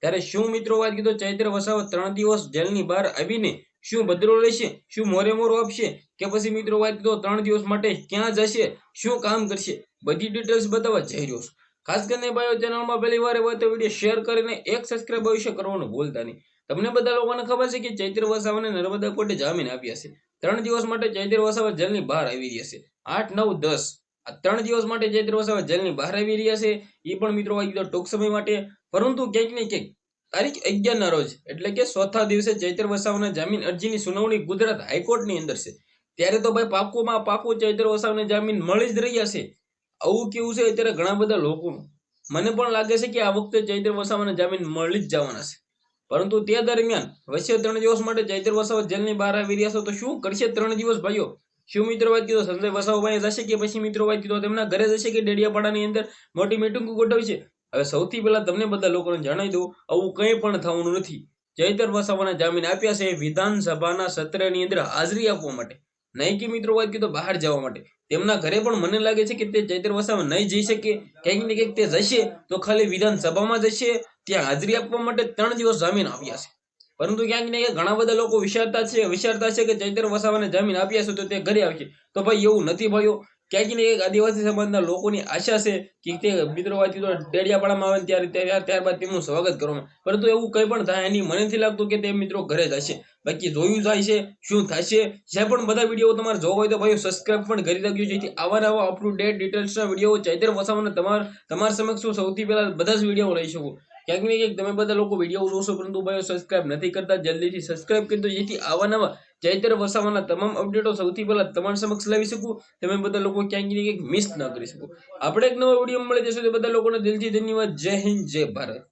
ત્યારે શું મિત્રો વાત કીધો? ચૈત્ર વસાવા ત્રણ દિવસ જેલની બહાર આવીને શું બદલો લેશે? શું મોરે મોરો આપશે? કે પછી મિત્રો વાત કીધો, ત્રણ દિવસ માટે ક્યાં જશે? શું કામ કરશે? બધી ડિટેલ્સ બતાવવા જઈ રહ્યો છું. ખાસ કરીને ભાઈઓ ચેનલમાં પહેલી વાર એવા તો વીડિયો શેર કરીને એક સબસ્ક્રાઈબ અવશ્ય કરવાનું ભૂલતા નહીં. તમને બધા લોકોને ખબર છે કે ચૈત્ર વસાવાને નર્મદા કોર્ટે જામીન આપ્યા છે. ત્રણ દિવસ માટે ચૈત્ર વસાવા જેલની બહાર આવી રહ્યા છે. આઠ, નવ, દસ ત્રણ દિવસ માટે જે વસાવા જેલની બહાર આવી રહ્યા છે એ પણ મિત્રો આવી ગયો ટૂંક સમય માટે. પરંતુ ક્યાંક ને ક્યાંક તારીખ અગિયાર ના રોજ, એટલે કે ચોથા દિવસે ચૈત્ર વસાવાના જામીન અરજીની સુનાવણી ગુજરાત હાઈકોર્ટની અંદર છે. ત્યારે તો ભાઈ પાકોમાં પાકો ચૈત્ર વસાવાને જામીન મળી જ રહ્યા છે. આવું કેવું છે અત્યારે ઘણા બધા લોકોનું? મને પણ લાગે છે કે આ વખતે ચૈત્ર વસાવાને જામીન મળી જ જવાના છે. પરંતુ તે દરમિયાન, વચ્ચે ત્રણ દિવસ માટે ચૈત્ર વસાવા જેલની બહાર આવી રહ્યા છે તો શું કરશે ત્રણ દિવસ ભાઈઓ? શું મિત્રો વાત કીધો? સંજય વસાવભાઈ જશે કે પછી મિત્રો વાત કીધો? તેમના ઘરે જશે કે ડેડિયાપાડાની અંદર મોટી મીટિંગ ગોઠવશે હવે સૌથી પહેલા તમને બધા લોકોને જણાવી દઉં, આવું કંઈ પણ થવાનું નથી. ચૈતર વસાવાના જામીન આપ્યા છે વિધાનસભાના સત્રની અંદર હાજરી આપવા માટે. નહીં કે મિત્રો વાત કીધો બહાર જવા માટે. તેમના ઘરે પણ મને લાગે છે કે તે ચૈતર વસાવા નહીં જઈ શકે. ક્યાંક ને ક્યાંક તે જશે તો ખાલી વિધાનસભામાં જશે, ત્યાં હાજરી આપવા માટે ત્રણ દિવસ જામીન આપ્યા છે. પરંતુ ક્યાંક ને ઘણા બધા લોકો વિચારતા છે વિચારતા છે કે ચૈતર વસાવાને જામીન આપ્યા છે તો તે ઘરે આવશે. તો ભાઈ એવું નથી ભાઈઓ. ક્યાંક ને એક આદિવાસી સમાજના લોકોની આશા છે કે તે મિત્રો વાંચી તો ડેડિયાપાડામાં આવે ત્યારે ત્યાર- ત્યારબાદ તેમનું સ્વાગત કરવામાં પરંતુ એવું કંઈ પણ થાય એની મને નથી લાગતું કે તે મિત્રો ઘરે જશે બાકી જોયું જાય છે, શું થશે. જે પણ બધા વીડિયો તમારે જોવા હોય તો ભાઈઓ સબસ્ક્રાઇબ પણ કરી રાખજો, જેથી આવા નવા અપ ટુ ડેટ ડિટેલ્સના વીડિયો ચૈત્ર વસાવાના તમાર, તમારા સમક્ષ હું સૌથી પહેલા બધા જ વીડિયો લઈ શકું. ક્યાંક ને ક્યાંક તમે બધા લોકો વીડિયો જોશો, પરંતુ ભાઈઓ સબસ્ક્રાઇબ નથી કરતા, જલ્દીથી સબસ્ક્રાઇબ કરી દો, જેથી આવા નવા ચૈત્ર વસાવાના તમામ અપડેટો સૌથી પહેલા તમારી સમક્ષ લાવી શકું, તમે બધા લોકો ક્યાંક ને ક્યાંક મિસ ન કરી શકો. આપણે એક નવો વીડિયો મળી જશે તો બધા લોકોને દિલથી ધન્યવાદ. જય હિન્દ, જય ભારત.